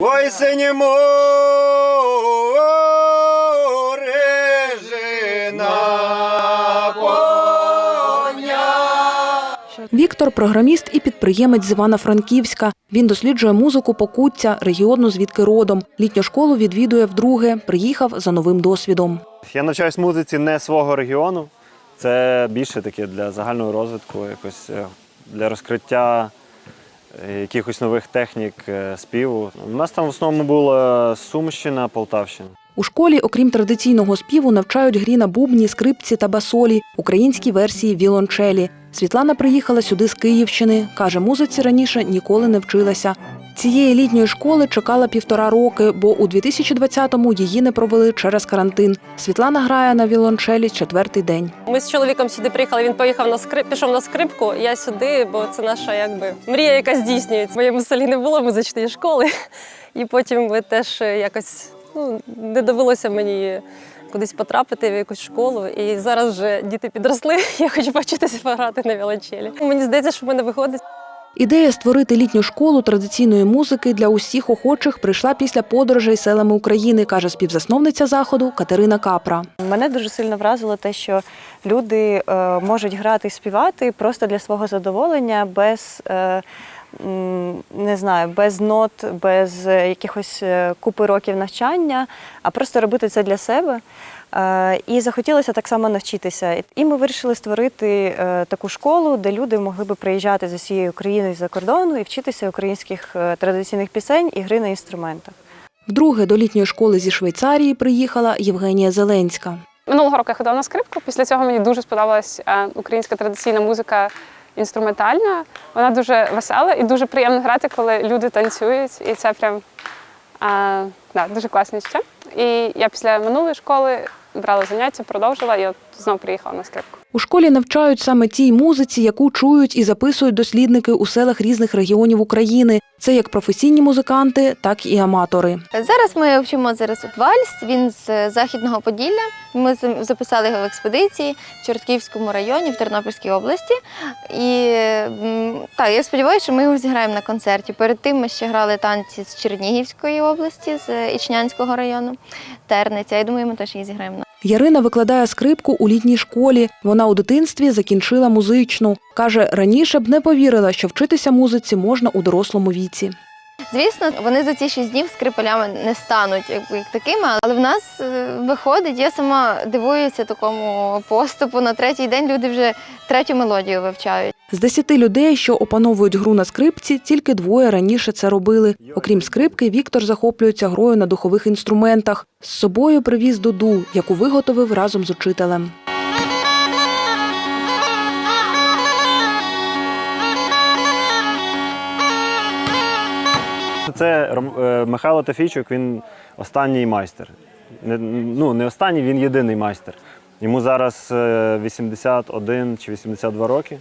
Ой, синє море жина коня. Віктор програміст і підприємець з Івано-Франківська. Він досліджує музику Покуття, регіону, звідки родом. Літню школу відвідує вдруге. Приїхав за новим досвідом. Я навчаюсь музиці не свого регіону. Це більше таке для загального розвитку, якось е, для розкриття якихось нових технік е, співу. У нас там в основному була Сумщина, Полтавщина. У школі, окрім традиційного співу, навчають грі на бубні, скрипці та басолі, українській версії вілончелі. Світлана приїхала сюди з Київщини. Каже, музиці раніше ніколи не вчилася. Цієї літньої школи чекала півтора роки, бо у 2020-му її не провели через карантин. Світлана грає на віолончелі четвертий день. Ми з чоловіком сюди приїхали. Він поїхав на скрип, пішов на скрипку. Я сюди, бо це наша якби мрія, яка здійснюється. В моєму селі не було музичної школи, і потім ми теж якось ну не довелося мені кудись потрапити в якусь школу. І зараз вже діти підросли. Я хочу почитися пограти на віолончелі. Мені здається, що в мене виходить. Ідея створити літню школу традиційної музики для усіх охочих прийшла після подорожей селами України, каже співзасновниця заходу Катерина Капра. Мене дуже сильно вразило те, що люди е, можуть грати і співати просто для свого задоволення, без е, не знаю, без нот, без е, якихось е, купи років навчання, а просто робити це для себе. Е, І захотілося так само навчитися. І ми вирішили створити таку школу, де люди могли би приїжджати з усієї України і за кордону і вчитися українських традиційних пісень і гри на інструментах. Вдруге до літньої школи зі Швейцарії приїхала Євгенія Зеленська. Минулого року я ходила на скрипку. Після цього мені дуже сподобалась українська традиційна музика інструментальна. Вона дуже весела і дуже приємно грати, коли люди танцюють. І це прям а, да, дуже класне відчуття. І я після минулої школи брала заняття, продовжила і от знову приїхала на скрипку. У школі навчають саме тій музиці, яку чують і записують дослідники у селах різних регіонів України. Це як професійні музиканти, так і аматори. Зараз ми вчимо зараз вальс. Він з західного Поділля. Ми записали його в експедиції в Чортківському районі в Тернопільській області. І так, я сподіваюся, що ми його зіграємо на концерті. Перед тим ми ще грали танці з Чернігівської області, з Ічнянського району, Терниця. Я думаю, ми теж її зіграємо. Ярина викладає скрипку у літній школі. Вона у дитинстві закінчила музичну. Каже, раніше б не повірила, що вчитися музиці можна у дорослому віці. Звісно, вони за ці шість днів скрипалями не стануть як такими, але в нас е, виходить. Я сама дивуюся такому поступу. На третій день люди вже третю мелодію вивчають. З десяти людей, що опановують гру на скрипці, тільки двоє раніше це робили. Окрім скрипки, Віктор захоплюється грою на духових інструментах. З собою привіз дуду, яку виготовив разом з учителем. Це е, Михайло Тафійчук, він останній майстер. Ну, не останній, він єдиний майстер. Йому зараз е, 81 чи 82 роки.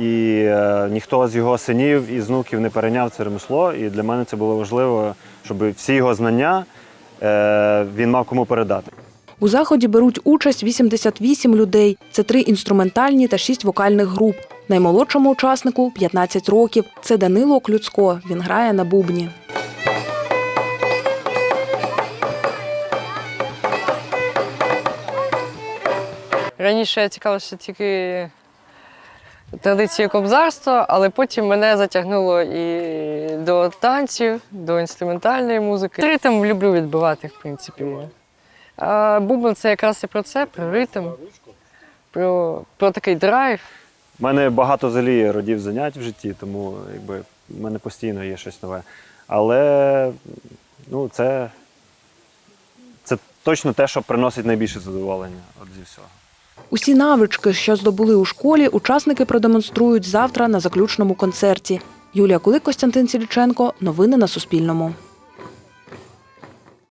І е, ніхто з його синів і з внуків не перейняв це ремесло. І для мене це було важливо, щоб всі його знання е, він мав кому передати. У заході беруть участь 88 людей. Це три інструментальні та шість вокальних груп. Наймолодшому учаснику 15 років. Це Данило Клюцько. Він грає на бубні. Раніше я цікавився тільки традицією кобзарства, але потім мене затягнуло і до танців, до інструментальної музики. Ритм люблю відбивати, в принципі. Бубен це якраз і про це, про ритм, про, про такий драйв. У мене багато взагалі родів занять в житті, тому якби, в мене постійно є щось нове. Але ну, це, це точно те, що приносить найбільше задоволення от зі всього. Усі навички, що здобули у школі, учасники продемонструють завтра на заключному концерті. Юлія Кулик, Костянтин Сіліченко. Новини на Суспільному.